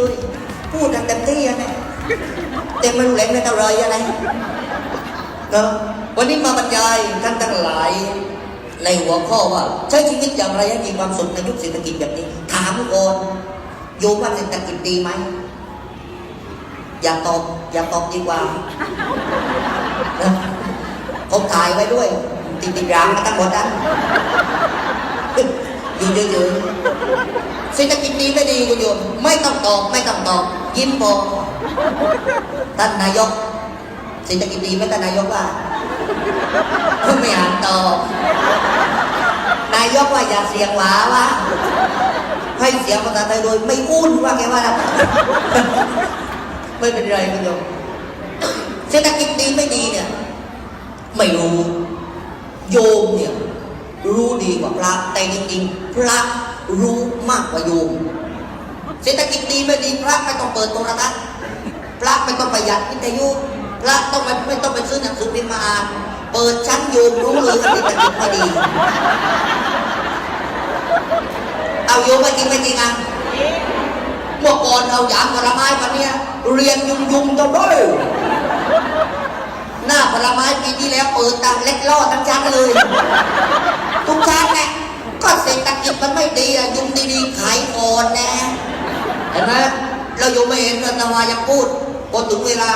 พูดเต็มที่ยพูดกันเต็มที่อะเนี่ยแต่ไม่รู้แหลงไม่เท่าไรอะไรเนาะวันนี้มาบรรยายท่านทั้งหลาย ในหัวข้อว่า ใช้ชีวิตอย่างไรให้มีความสุขในยุคเศรษฐกิจแบบนี้ ถามก่อนโยมว่าเศรษฐกิจดีไหมอย่าตอบอย่าตอบดีกว่าผมถ่ายไว้ด้วยติดติดรางมาทั้งหมดนั้น อยู่เยอะๆเศรษฐกิจดีไม่ดีคุณโยม ไม่ต้องตอบไม่ต้องตอบ ยิ้มพอกท่านนายกเศรษฐกิจดีไหมท่านนายกว่าไม่อ่านตอบนายกว่าอย่าเสียงหวาวะให้เสียงภาษาไทยโดยไม่อุ้นว่าแกว่านะไม่เป็นไรคุณโยมเศรษฐกิจดีไม่ดีเนี่ย ไม่รู้โยมเนี่ย รู้ดีกว่าพระแต่จริงๆพระรู้มากกว่าโยมเศรษฐกิจดีไม่ดีพระไม่ต้องเปิดโทรทัศน์พระไม่ต้องประหยัดวิทยุพระต้องไม่ไม่ต้องไปซื้อหนังสือพิมพ์มาอ่านเปิดชั้นโยมรู้เลยเศรษฐกิจไม่ดี เอาโยมไม่จริงไม่จริงอะเมื่อก่อนเราอยากผลไม้วันเนี้ยเรียนยุงยุงจะด้วยหน้าผลไม้ปีที่แล้วเปิดตามเล็กล่อทั้งชั้นเลย ทุกชั้นแหละก็เศรษฐกิจมันไม่ดีอะยุงดีๆขายก่อนน่เห็นไหมเราอยู่ไม่เห็นอาตมายังพูดพอถึงเวลา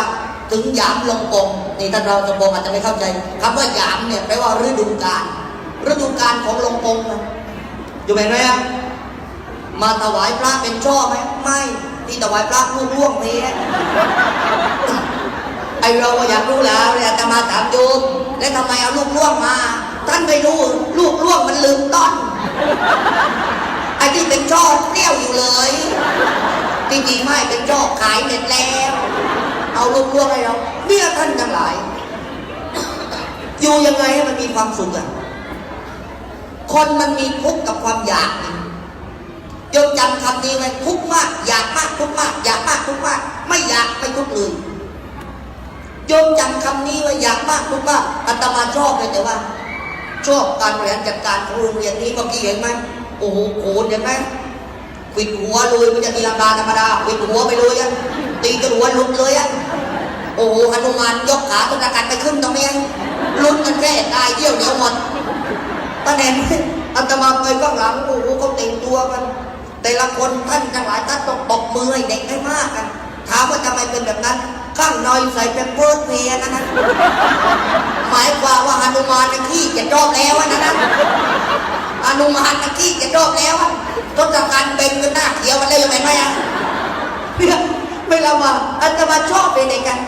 ถึงหยามลงกงนี่ท่านเราสมบงอาจจะไม่เข้าใจคำว่าหยามเนี่ยแปลว่าฤดูกาลฤดูกาลของลงกงนะอยู่ไหนไหมอะมาถวายพระเป็นช่อไหมไม่ที่ถวายพระลูกล่วงเพะไอเราก็อยากรู้แล้วเลยอาตมาถามโยมแล้วทำไมเอาลูกล่วงมา ท่านไม่รู้ลูกล่วงมันลืมต้นไอ้ที่เป็นช่อเตี้ยวอยู่เลยจริงๆไม่เป็นช่อขายเสร็จแล้ว เอาลูกล่วงให้เราเนี่ยท่านทั้งหลาย อยู่ยังไงให้มันมีความสุขอะคนมันมีทุกข์กับความอยากนี่โยมจำคำนี้ไว้ทุกข์มาก อยากมากทุกข์มาก อยากมากทุกข์มาก ไม่อยากไม่ทุกข์เลยโยมจำคำนี้ไว้อยากมากทุกข์มากอาตมาชอบเลยแต่ว่า ชอบการบริหารจัดการของโรงเรียนนี้เมื่อกี้เห็นไหมโอ้โหโขนเห็นไหมขวิดหัวเลยมันจะตีลังกาธรรมดาขวิดหัวไปเลยอะตีจนหัวหลุดเลยอะโอ้โหหนุมานยกขาต้นกันไปขึ้นตรงนี้ลุ้นกันแค่ตายเยี่ยวเดียวหมดตาแหน่งอาตมาไปข้างหลังโอ้โหเขาแต่งตัวกัน แต่ละคนท่านทั้งหลายท่านต้องตบมือให้เด็กให้มากกันถามว่าทำไมเป็นแบบนั้น ข้างในใส่เป็นเพิร์ดเพย์นะนะหมายความว่าหนุมานนะขี้จะรอบแล้วนะนะหนุมานนะขี้จะรอบแล้วอะต้นตะการเบ่งกันหน้าเขียวมันได้ยังไงไหมอะเนี่ยไม่ละมาอาตมาชอบเด็กกัน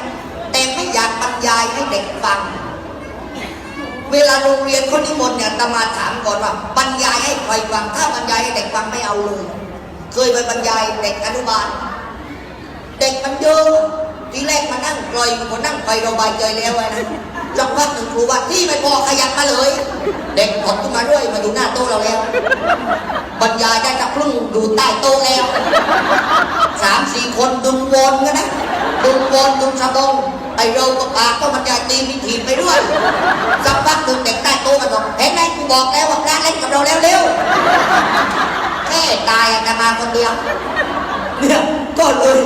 แต่ไม่อยากบรรยายให้เด็กฟัง เวลาโรงเรียนเขานิมนต์เนี่ยอาตมาถามก่อนว่า บรรยายให้ใครฟัง ถ้าบรรยายให้เด็กฟังไม่เอาเลย เคยไปบรรยายเด็กอนุบาล เด็กมันเยอะ ทีแรกมานั่งปล่อยคนนั่งไปเราใบายใจแล้วไงนะสักพักหนึ่งครูว่าที่ไม่พอขยับมาเลย เด็กถอดขึ้นมาด้วยมาอยู่หน้าโต๊ะเราแล้ว บรรยายได้สักครึ่งอยู่ใต้โต๊ะแล้วสามสี่คนดึงวนกันนะดึงวนดึงสะบงไอเราก็ปากก็บรรยายตีมีถีบไปด้วยสักพักหนึ่งเด็กใต้โต๊ะกันบอกเห็นไหมกูบอกแล้วว่าพระเล่นกับเราแล้วเร็วแค่ตายอาตมาคนเดียวเนี่ยก็เลย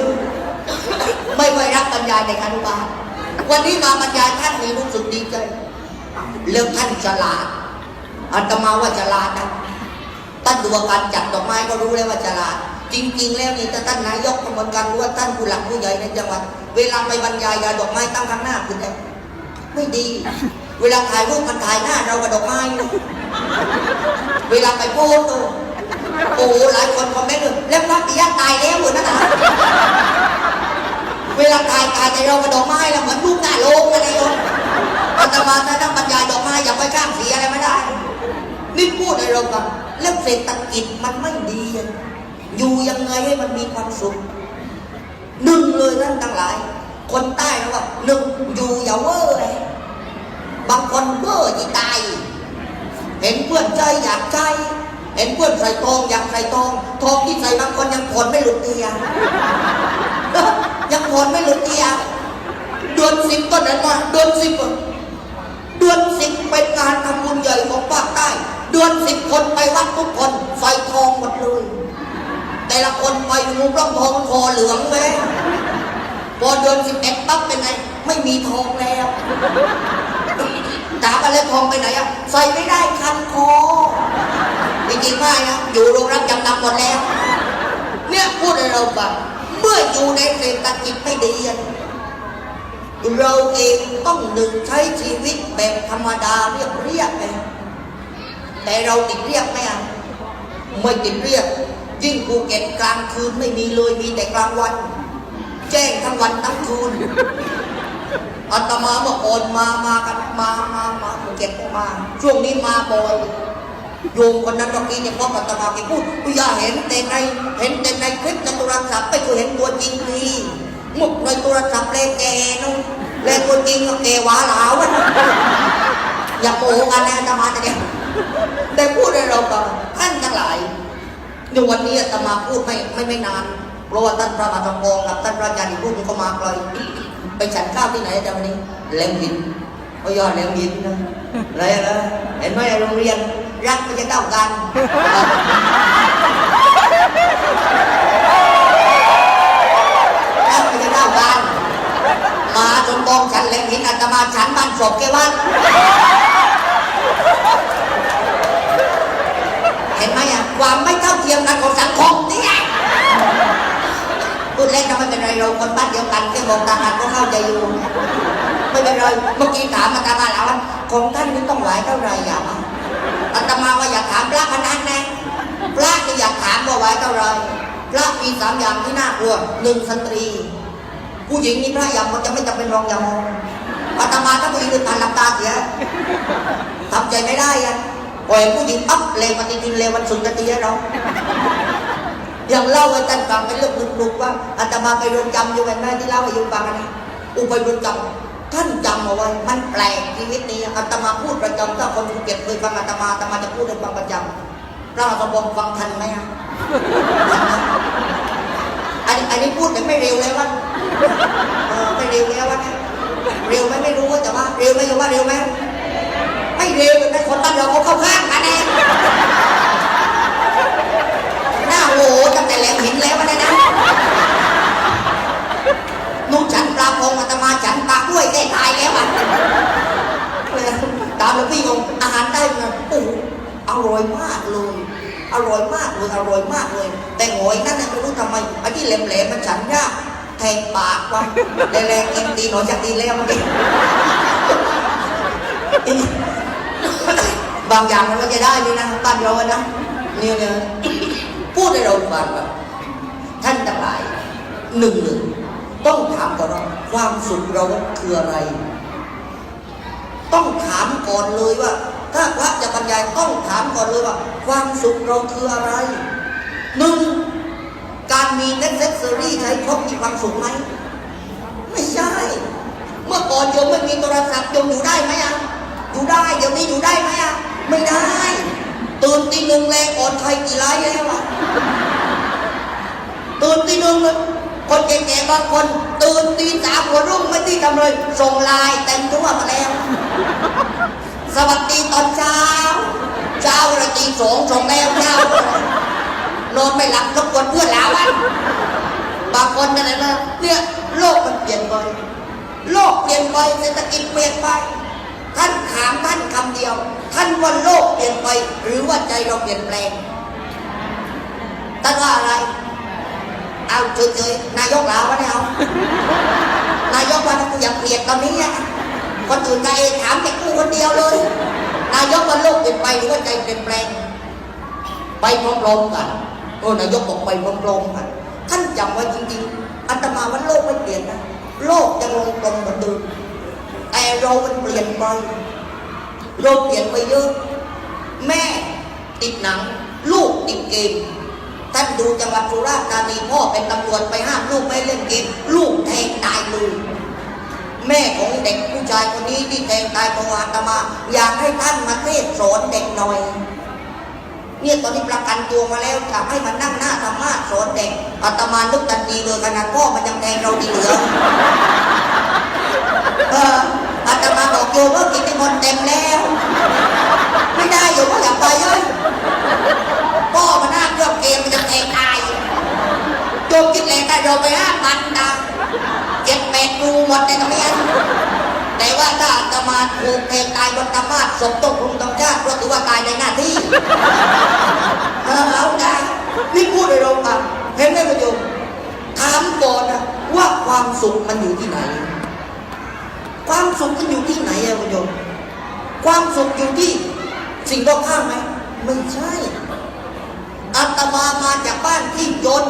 ยรับบรรยายในอนุบาลวันนี้มาบรรยายท่านนี้รู้สึกดีใจเรื่องท่านฉลาดอาตมาว่าฉลาดนะท่านดูการจัดดอกไม้ก็รู้แล้วว่าฉลาด จริง ๆ แล้วนี่ถ้าท่านนายกก็เหมือนกันรู้ว่าท่านผู้หลักผู้ใหญ่ในจังหวัด เวลาไปบรรยายยาดอกไม้ตั้งข้างหน้าคุณได้ไม่ดี เวลาถ่ายรูปมันถ่ายหน้าเรากับดอกไม้ เวลาไปโพสต์ตัวโอ้หลายคนคอมเมนต์เลยแล้วพระปิยะตายแล้วเหมือนนั่นนะ เวลาถ่ายถ่ายแต่เรากับดอกไม้แล้วเหมือนรูปหน้าโลงอะไรโยมอาตมาถ้านั่งบรรยายดอกไม้อย่าไปข้ามสีอะไรไม่ได้ นี่พูดในเรากันแล้วเศรษฐกิจมันไม่ดีอะอยู่ยังไงให้มันมีความสุขหนึ่งเลยท่านทั้งหลาย คนใต้เขาว่าหนึ่งอยู่อย่าเว่อร์บางคนเว่อที่ตายเห็นเพื่อนใจอยากใจ เห็นเพื่อนใส่ทองอยากใส่ทอง ทองที่ใส่บางคนยังผ่อนไม่หลุดเตีย ยังผ่อนไม่หลุดเตียเดือนสิบก็เดินมาเดือนสิบเดือนสิบเป็นงานทำบุญใหญ่ของภาคใต้เดือนสิบคนไปวัดทุกคนใส่ทองหมดเลยแต่ละคนไปงูปล้องทองคอเหลืองไหมพอเดือนสิบเอ็ดปั๊บเป็นไง ไม่มีทองแล้วถามอะไรทองไปไหนอะใส่ไม่ได้คันคอจริงๆไม่นะอยู่โรงรับจำนำหมดแล้ว เนี่ยพูดให้เราฟัง มื่ออยู่ในเศรษฐกิจไม่ดีเราเองต้องหนึ่งใช้ชีวิตแบบธรรมดาเรียบเรียบไปแต่เราติดเรียบไหมอะไม่ติดเรียบยิ่งภูเก็ตกลางคืนไม่มีเลยมีแต่กลางวัน แจ้งทั้งวันทั้งคืนอาตมาเมื่อก่อนมามากันมามามาภูเก็ตมา ช่วงนี้มาบ่อย โยมคนนั้นเมื่อกี้เนี่ยพ่ออาตมาแกพูดอย่าเห็นแต่ในเห็นแต่ในคลิปในโทรศัพท์ไม่เคยเห็นตัวจริงทีมุกในโทรศัพท์เลยแกนู่นเลยตัวจริงก็แกหวาหลาวอะอย่าโมกันนะอาตมาจะเนี่ยได้พูดให้เราฟังท่านทั้งหลายในวันนี้อาตมาพูดไม่ไม่ไม่นานเพราะว่าท่านพระมาธรรมกองกับท่านพระอาจารย์อีกรูปนึงก็มาไกลไปฉันข้าวที่ไหนอาจารย์วันนี้แหลมหินเขายอดแหลมหินนะอะไรนะเห็นไหมโรงเรียน รักไม่จะเท่ากัน รักไม่จะเท่ากัน มาจนกองฉันแหลมหินอาตมาฉันบ้านศพแกวัดเห็นไหมอะความไม่เท่าเทียมกันของสังคมเนี่ยพูดเล่นนะไม่เป็นไรเราคนบ้านเดียวกันแค่มองตากันก็เข้าใจอยู่ไม่เป็นไรเมื่อกี้ถามอาตมาแล้วว่าของท่านนี่ต้องไหวเท่าไหร่อย่างอะ อาตมาว่าอยากถามพระพนันนะพระที่อยากถามว่าไหวเท่าไรพระมีสามอย่างที่น่ากลัวหนึ่งสตรี ผู้หญิงนี่พระอย่างมันจะไม่จำเป็นรองอย่างอาตมาถ้าผู้หญิงคือตาลับตาเสียทำใจไม่ได้อะปล่อยผู้หญิงปั๊บเลวปฏิทินเลววันสุนทรีให้เราอย่างเล่าให้ท่านฟังเป็นเรื่องลุกๆว่าอาตมาไปเรือนจำอยู่เป็นแม่ที่เล่าให้โยมฟังนะอุปเรือนจำท่านจำเอาไว้ มันแปลกชีวิตนี้อาตมาพูดประจำ ถ้าคนภูเก็ตเคยฟังอาตมาอาตมาจะพูดให้ฟังประจำพระสมบงฟังทันไหมอะอันนี้อันนี้พูดแต่ไม่เร็วเลยวะเออไม่เร็วแล้ววะเนี่ยเร็วไหมไม่รู้แต่ว่าเร็วไหมโยมว่าเร็วไหมไม่เร็วเป็นคนบ้านเราเขาเข้าข้างกันเองหน้าโหตั้งแต่แหลมหินแล้วนะนะนุ่งฉันปลาพงอาตมาฉันปลากล้วยแก้ตายแล้วอะ ตามหลวงพี่งงอาหารได้มาโอ้โหอร่อยมากเลยอร่อยมากเลยอร่อยมากเลย แต่หอยนั่นนะไม่รู้ทำไมไอ้ที่แหลมๆมันฉันยากแทงปากว่ะแรงๆกินตีหน่อยจากตีแล้วมื่อกี้บางอย่างมันก็จะได้นี่นะบ้านเราอะนะเนี่ยเนี่ยพูดให้เราฟังแบบท่านทั้งหลายหนึ่งหนึ่งต้องถามก่อนว่าความสุขเราคืออะไร ต้องถามก่อนเลยว่า ถ้าพระจะบรรยายต้องถามก่อนเลยว่า ความสุขเราคืออะไรหนึ่งการมีเน็ตเซสซอรี่ใช้ครบมีความสุขไหมไม่ใช่ เมื่อก่อนโยมไม่มีโทรศัพท์โยมอยู่ได้ไหมอะอยู่ได้เดี๋ยวนี้อยู่ได้ไหมอะไม่ได้ตื่นตีหนึ่งแรงอ่อนใครกี่ไลฟ์แล้วอะตื่นตีหนึ่งเลย คนแก่ๆบางคนตื่นตีสามหัวรุ่งไม่ที่ทำเลย ส่งไลน์เต็มทั่วมาแล้ว สวัสดีตอนเช้า เช้าระตีสองส่งแล้วเช้านอนไม่หลับรบกวนเพื่อนแล้วอะบางคนอะไรนะเนี่ยโลกมันเปลี่ยนไปโลกเปลี่ยนไปเศรษฐกิจเปลี่ยนไป ท่านถามท่านคำเดียว ท่านว่าโลกเปลี่ยนไป หรือว่าใจเราเปลี่ยนแปลงท่านว่าอะไร เอาเฉยๆนายกลาวะเนี่ยเอานายกว่ากูอยากเปลี่ยนตอนนี้อะคนอื่นใจถามแต่กูคนเดียวเลย นายกว่าโลกเปลี่ยนไปหรือว่าใจเปลี่ยนแปลง ไปพร้อมๆกันโอ้นายกบอกไปพร้อมๆกันท่านจำไว้จริงๆอาตมาว่าโลกไม่เปลี่ยนนะโลกยังลงกลมเหมือนเดิมแต่เรามันเปลี่ยนไปเราเปลี่ยนไปเยอะ แม่ติดหนัง ลูกติดเกม ท่านดูจังหวัดสุราษฎร์ธานีพ่อเป็นตำรวจไปห้ามลูกไม่เล่นเกมลูกแทงตายเลยแม่ของเด็กผู้ชายคนนี้ที่แทงตายตัวอาตมา อยากให้ท่านมาเทศสอนเด็กหน่อยเนี่ยตอนนี้ประกันตัวมาแล้วจะให้มันนั่งหน้าธรรมะสอนเด็กอาตมานึกทันทีเลยขนาดพ่อมันยังแทงเราดีเหลือเอออาตมาบอกโยมว่ากิจนิมนเต็มแล้ว ไม่ได้โยมก็อย่าไปเลยพ่อมันน่าเค รื่องเกมมันจะแทงตายมคิดแรงได้โยมไปห้าพันดาวเจ็ดแปดรูหมดในตรงนี้แต่ว่าถ้าอาตมาถูกเพลงตายบนธรรมาสศพต้องรุมต้องชาติเพราะถือว่าตายในหน้าที่เอาเอาได้นี่พูดในโรงพักเห็นไหมคุณโยมถามก่อนนะว่าความสุขมันอยู่ที่ไหน ความสุขมันอยู่ที่ไหนอะคุณโยมความสุขอยู่ที่สิ่งรอบข้างไหมไม่ใช่ อาตมามาจากบ้านที่จน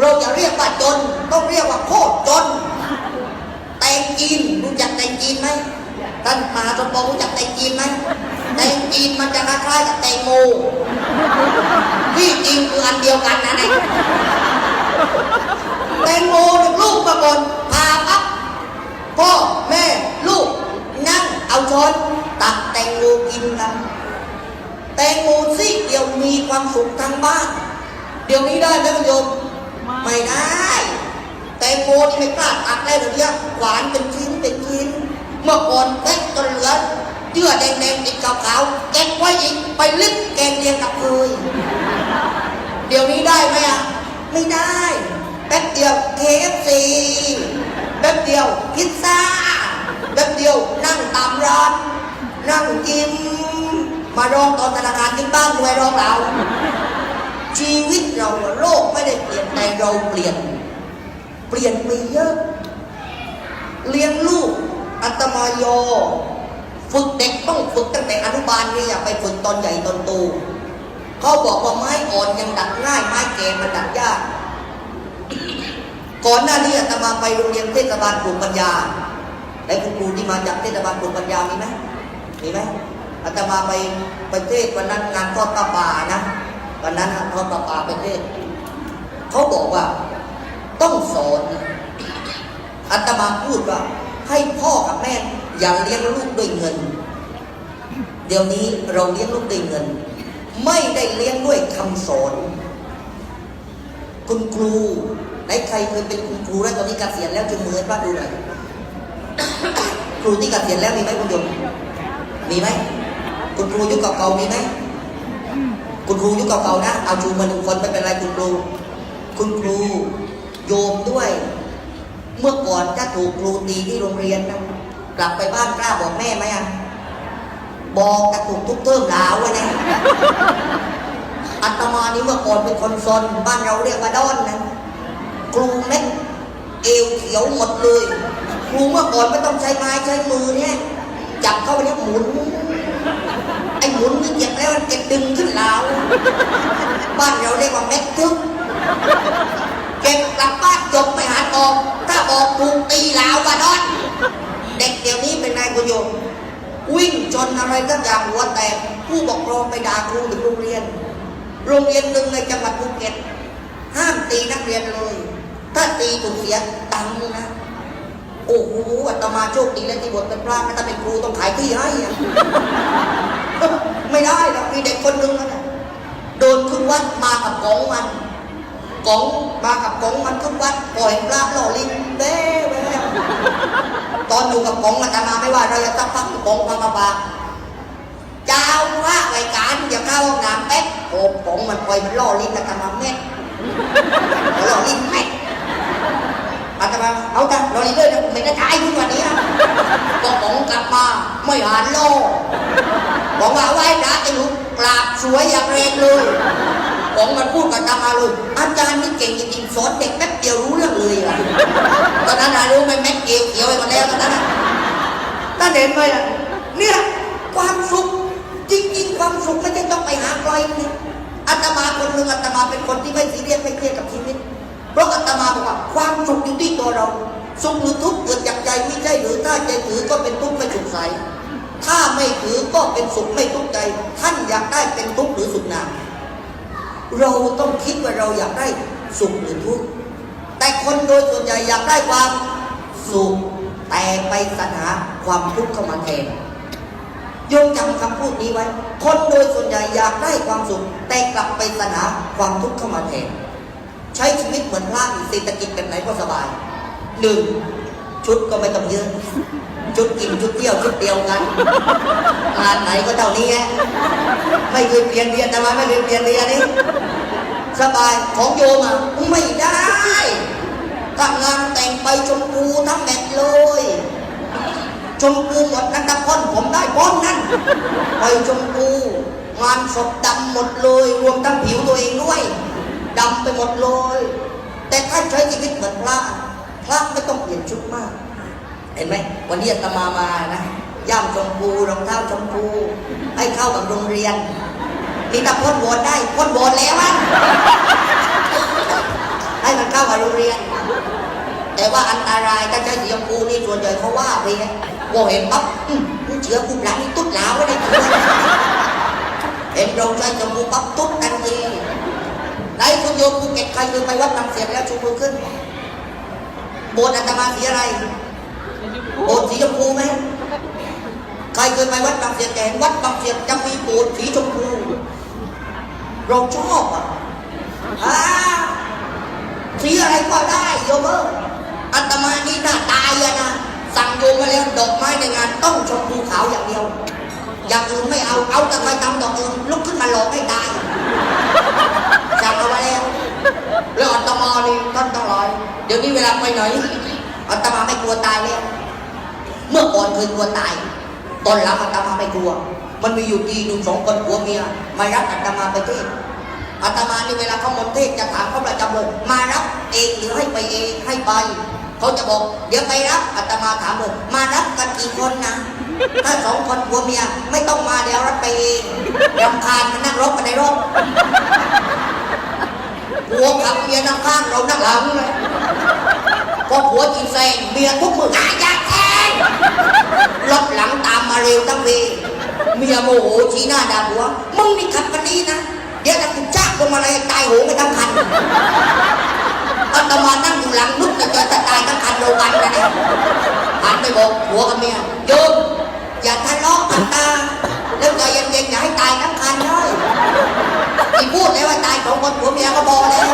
เราจะเรียกว่าจน ต้องเรียกว่าโคตรจน แตงจีนรู้จักแตงจีนไหมท่านมหาสมปองรู้จักแตงจีนไหมแตงจีนมันจะคล้ายๆกับแตงโมที่จริงคืออันเดียวกันนะเนี่ยแตงโมลูกมาก่อนพาปั๊บพ่อแม่ลูกนั่งเอาช้อนตักแตงโมกินกัน แตงโมซีกเดียวมีความสุขทั้งบ้าน เดี๋ยวนี้ได้ไหมคุณโยมไม่ได้ แตงโมนี่ไม่กล้าตักได้เลยเนี่ยหวานเป็นชิ้นเป็นชิ้น เมื่อก่อนแพ็กจนเหลือเยื่อแดงๆติดขาวๆแกงไว้อีกไปลิบแกงเลียงกับเคยเดี๋ยวนี้ได้ไหมอะไม่ได้แป๊บเดียว KFC แป๊บเดียวพิซซ่าแป๊บเดียวนั่งตามร้านนั่งกิน มาร้องตอนธนาคารที่บ้านด้วยร้องเราชีวิตเราโลกไม่ได้เปลี่ยนแต่เราเปลี่ยน เปลี่ยนไปเยอะ เลี้ยงลูกอัตมายฝึกเด็กต้องฝึกตั้งแต่อนุบาลนี่อย่าไปฝึกตอนใหญ่ตอนโตเขาบอกว่าไม้อ่อนยังดัดง่ายไม้แก่มันดัดยากก่อนหน้านี้อาตมาไปโรงเรียนเทศบาลปลูกปัญญา และคุณครูที่มาจากเทศบาลปลูกปัญญามีไหมมีไหม อาตมาไปประเทศวันนั้นงานทอดปลาป่านะวันนั้นทอดปลาป่าประเทศเขาบอกว่าต้องสอนอาตมาพูดว่า ให้พ่อกับแม่อย่าเลี้ยงลูกด้วยเงิน เดี๋ยวนี้เราเลี้ยงลูกด้วยเงิน ไม่ได้เลี้ยงด้วยคำสอน คุณครูไหนใครเคยเป็นคุณครูแล้วตอนนี้กเกษียณแล้วจุงมือให้ป้าดูหน่อยครูที่กเกษียณแล้วมีไหมคุณโยมมีไหม คุณครูยุคเก่าๆมีไหมคุณครูยุคเก่าๆนะ เอาชูมาหนึ่งคนไม่เป็นไรคุณครู คุณครูโยมด้วย เมื่อก่อนถ้าถูกครูตีที่โรงเรียนนะกลับไปบ้านกล้าบอกแม่ไหมอะบอกกระถูกทุกเทอมหลาวเนี่ยอาตมานี่เมื่อก่อนเป็นคนซนบ้านเราเรียกว่าดอนนะครูเม็ดเอวเขียวหมดเลยครูเมื่อก่อนไม่ต้องใช้ไม้ใช้มือเนี่ยจับเข้าไปเนี่ยหมุน หมุนนี่เจ็บแล้วเจ็บดึงขึ้นลาวบ้านเราเรียกว่าเม็ดทึกเก็บกลับบ้านจบไปหาตอบถ้าบอกถูกตีลาวว่าดอนเด็กเดี๋ยวนี้เป็นนายกุโยมวิ่งชนอะไรสักอย่างหัวแตกผู้ปกครองไปด่าครูถึงโรงเรียน โรงเรียนหนึ่งในจังหวัดภูเก็ตห้ามตีนักเรียนเลย ถ้าตีถูกเสียตังค์นะ โอ้โหอาตมาโชคดีแล้วที่บทเป็นพระถ้าเป็นครูต้องขายที่ให้อะไม่ได้หรอกมีเด็กคนหนึ่งนั่นน่ะโดนขึ้นวัดมากับกองมันกองมากับกองมันขึ้นวัดปล่อยพระหล่อลิงเด้ไปแล้วตอนอยู่กับกองอาตมาไม่ว่าเราจะตั้งพักกองพระมาบาเจ้าพระรายการอย่าเข้าห้องน้ำแป๊บโอ้ผมมันปล่อยมันล่อลิ้นอาตมาเม็ดล่อลิ้นเม็ด อาตมาเอาแต่ล่อลิ้นเลยนะไม่ได้ใช้คุณวันนี้นะก็ผมกลับมาไม่หันโลบอกว่าไหว้พระไอ้หนูกราบสวยอย่างแรงเลยผมมันพูดกับอามาเลยอาจารย์นี่เก่งจริงๆสอนเด็กแป๊บเดียวรู้เรื่องเลยอะตอนนั้นนะรู้ไหมแม็กเอวเขียวไปหมดแล้วตอนนั้นนะท่นเห็นไหมล่ะเนี่ยความสุขจริงๆ ความสุขไม่ใช่ต้องไปหาใครนี่อาตมาคนหนึ่งอาตมาเป็นคนที่ไม่ซีเรียสไม่เครียดกับชีวิต เพราะอาตมาบอกว่าความสุขอยู่ที่ตัวเรา สุขหรือทุกข์เกิดจากใจไม่ใช่หรือถ้าใจถือก็เป็นทุกข์ไม่สุขใสถ้าไม่ถือก็เป็นสุขไม่ทุกข์ใจ ท่านอยากได้เป็นทุกข์หรือสุขนาเราต้องคิดว่าเราอยากได้สุขหรือทุกข์แต่คนโดยส่วนใหญ่อยากได้ความสุขแต่ไปสรรหาความทุกข์เข้ามาแทนยมจำคำพูดนี้ไว้ คนโดยส่วนใหญ่อยากได้ความสุข แต่กลับไปสรรหาความทุกข์เข้ามาแทน ใช้ชีวิตเหมือนพระมีเศรษฐกิจแบบไหนก็สบายหนึ่งชุดก็ไม่ต้องเยอะ ชุดกินชุดเที่ยวชุดเดียวกันงานไหนก็เท่านี้แหละไม่เคยเปลี่ยนเรียนแต่ว่าไม่เคยเปลี่ยนเรียนนี่สบายของโยมอะไม่ได้ทำงานแต่งไปชมพูทั้งแมทเลยชมพูหมดนั่นตะพ้นผมได้พ้นนั่นไปชมพูงานศพดำหมดเลยรวมทั้งผิวตัวเองด้วย ดำไปหมดเลย แต่ท่านใช้ชีวิตเหมือนพระพระไม่ต้องเปลี่ยนชุดมาก เห็นไหมวันนี้อาตมามานะย่ามชมพูรองเท้าชมพูให้เข้ากับโรงเรียนนี่ถ้าพ้นโบสถ์ได้พ้นโบสถ์แล้วอะให้มันเข้ากับโรงเรียน แต่ว่าอันตรายถ้าใช้สีชมพูนี่ส่วนใหญ่เขาว่าไปนะว่าเห็นปั๊บนี่เชื้อภูมิหลังนี่ตุ๊ดหลาวไว้ในตัวเห็นเราใช้ชมพูปั๊บตุ๊ดทันที ไหนคุณโยมภูเก็ตใครเคยไปวัดบางเสียนแล้วชูมือขึ้น โบสถ์อาตมาสีอะไร โบสถ์สีชมพูไหมใครเคยไปวัดบางเสียนแต่เห็นวัดบางเสียนจะมีโบสถ์สีชมพู เราชอบอะอ่าสีอะไรก็ได้โยมเอ้ยอาตมานี่หน้าตายอะนะสั่งโยมมาแล้วดอกไม้ในงานต้องชมพูขาวอย่างเดียว อย่างอื่นไม่เอาเอาแต่ไปทำดอกอื่นลุกขึ้นมาหลอกให้ตาย เอาไว้แล้วแล้วอาตมานี่ท่านต้องรอย เดี๋ยวนี้เวลาไปไหนอาตมาไม่กลัวตายแล้วเมื่อก่อนเคยกลัวตาย ตอนหลังอาตมาไม่กลัว มันมีอยู่ดีหนึ่งสองคนผัวเมียมารับอาตมาไปเทศอาตมานี่เวลาเขามนเทศจะถามเขาประจำเลยมารับเองหรือให้ไปเองให้ไปเขาจะบอก เดี๋ยวไปรับอาตมาถามเลยมารับกันกี่คนนะถ้าสองคนผัวเมียไม่ต้องมาเดี๋ยวรับไปเองรำคาญมันนั่งรถมาในรถ ผัวขับเมียนั่งข้างเรานั่งหลังเลยพอผัวจีแซงเมียทุกมืออาอยาแทงรถหลังตามมาเร็วตั้งเวเมียโมโหชี้หน้าด่าผัวมึงนี่ขับคันนี้นะเดี๋ยวจะกูจ้างพวงมาลัยตายโหงไปทั้งคันอาตมานั่งอยู่หลังนึกจะจะตายทั้งคันโดนกันนะเนี่ยหันไปบอกผัวกับเมียโยมอย่าทะเลาะกันตา เมียก็พอแล้ว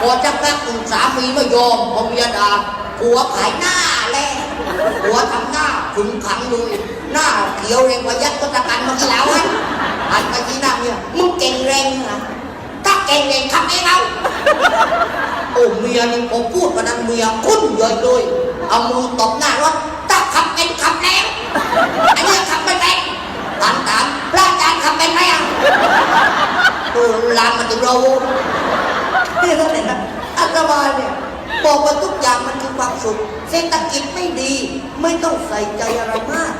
พอจะพักหนึ่งสามีไม่ยอมพอเมียด่าผัวขายหน้าแล้วผัวทำหน้าขึงขังเลยหน้าเขียวแรงกว่ายัดก็ตะกันมาแล้วฮะหันไปที่หน้าเมียมึงเก่งแรงเหรอถ้าเก่งเองขับเองเอาโอ้เมียนี่ผมพูดวันนั้นเมียคุ้นใหญ่เลยเอามือตบหน้ารถถ้าขับเป็นขับแล้วอันนี้ขับไม่เป็นถามถามพระอาจารย์ขับเป็นไหมอะ โอ้ลามมาถึงเรานี่ท่านเห็นไหมอาตมาเนี่ยบอกว่าทุกอย่างมันคือความสุขเศรษฐกิจไม่ดี ไม่ต้องใส่ใจอะไรมาก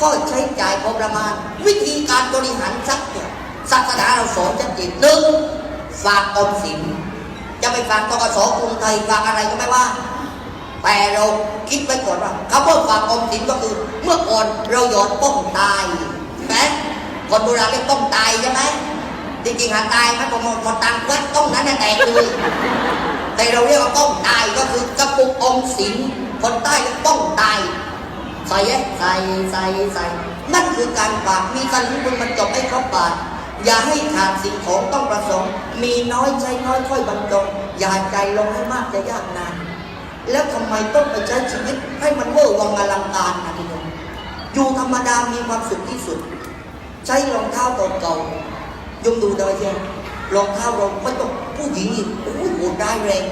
ก็ใช้จ่ายพอประมาณ วิธีการบริหารทรัพย์เนี่ยศาสนาเราสอนชัดเจนหนึ่งฝากออมสิน จะไปฝากตกสกรุงไทยฝากอะไรก็ไม่ว่า แต่เราคิดไว้ก่อนว่าคำว่าฝากออมสินก็คือ เมื่อก่อนเราหยอดป้องตายใช่ คนโบราณเรียกป้องตายใช่ไหมจริงๆหาตายมันพอหมดหมดตังค์วัดต้องนั้นน่ะแตกเลยแต่เราเรียกว่าต้องตายก็คือกระปุกออมสินคนใต้เรียกต้องตายใส่ใส่ใส่ใส่นั่นคือการฝากมีการลงทุนมันจบให้ครบบาทอย่าให้ขาดสิ่งของต้องประสงค์ มีน้อยใช้น้อยค่อยบรรจงอย่าใจลงให้มากจะยากนานแล้วทำไมต้องไปใช้ชีวิตให้มันเวอร์วังอลังการนะพี่น้องอยู่ธรรมดามีความสุขที่สุด ใช้รองเท้าเก่าๆยมดูดอยเชียวรองเท้าเราไม่ต้องผู้หญิงอีกโอ้ยโหดได้แรง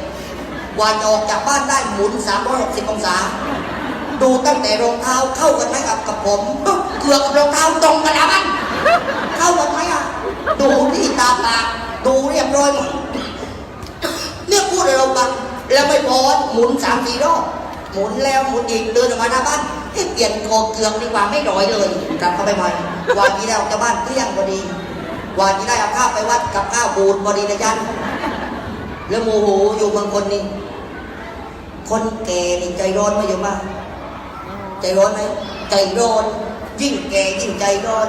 กว่าจะออกจากบ้านได้หมุน 360 องศา ดูตั้งแต่รองเท้าเข้ากันไหมกับกับผมเกือบกับรองเท้าตรงกันแล้วมันเข้ากันไหมอะ ดูที่ตาปากดูเรียบร้อยหมดเนี่ยพูดอะไรเราบังแล้วไม่พอหมุนสามสี่รอบหมุนแล้วหมุนอีกเดินออกมาหน้าบ้าน เอ๊ะเปลี่ยนคอเกืองดีกว่าไม่ร้อยเลยกลับเข้าไปใหม่วานนี้แล้วจะบ้านเที่ยงพอดีกว่าจะได้เอาข้าวไปวัดกับข้าวบูดพอดีนะยันแล้วโมโหอยู่บางคนนี่คนแก่นี่ใจร้อนไหมโยมบ้าใจร้อนไหมใจร้อนยิ่งแก่ยิ่งใจร้อน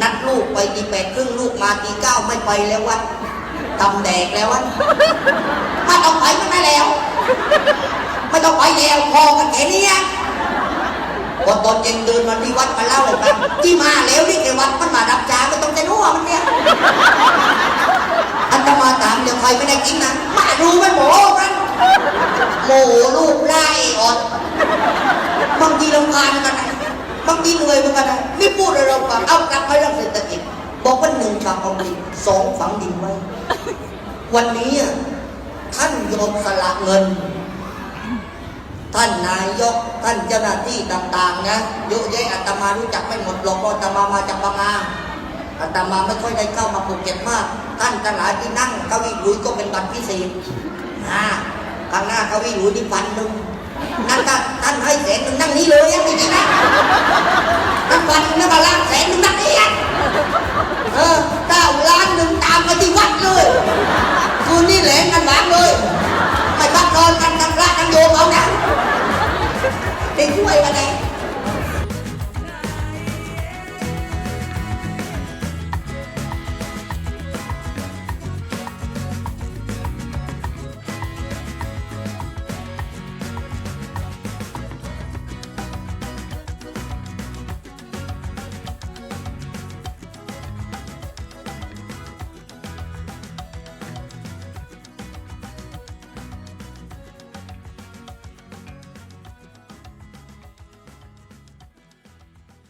นัดลูกไปตีแปดครึ่งลูกมาตีเก้าไม่ไปแล้ววัดทำแดกแล้ววัดไม่ต้องไปมันไม่แล้ว ไม่ต้องไปแล้วพอกันแค่เนี้ ยพอตอนเย็นเดินมาที่วัดมาเล่าเลยครับที่มาแล้วนี่แกวัดมันมารับจ้าไม่ต้องจะรู้ว่ามันเนี่ยอันตมาถามเดี๋ยวใครไม่ได้กินนะมาดูไม่โหมันโมลูกไล่อ่อนบางทีรำคาญกันนะบางทีเหนื่อยเหมือนกันนะนี่พูดอะไรเราฟังเอากลับไปเรื่องเศรษฐกิจบอกว่าหนึ่งฝากเอาดินสองฝังดินไว้ วันนี้ท่านโยมสละเงิน ท่านนายกท่านเจ้าหน้าที่ต่างๆนะเยอะแยะอาตมารู้จักไม่หมดหรอกเพราะอาตมามาจากบางนาอาตมาไม่ค่อยได้เข้ามาภูเก็ตมาก ท่านทั้งหลายที่นั่งเก้าอี้หลุยก็เป็นบัตรพิเศษอ่าข้างหน้าเก้าอี้หลุยนี่พันหนึ่งนั่นถ้าท่านให้แสนหนึ่งนั่งนี้เลยอะจริงๆนะท่านพันนึงนะบาลานแสนหนึ่งนั่งนี้อะเออเก้าล้านหนึ่งตามไปที่วัด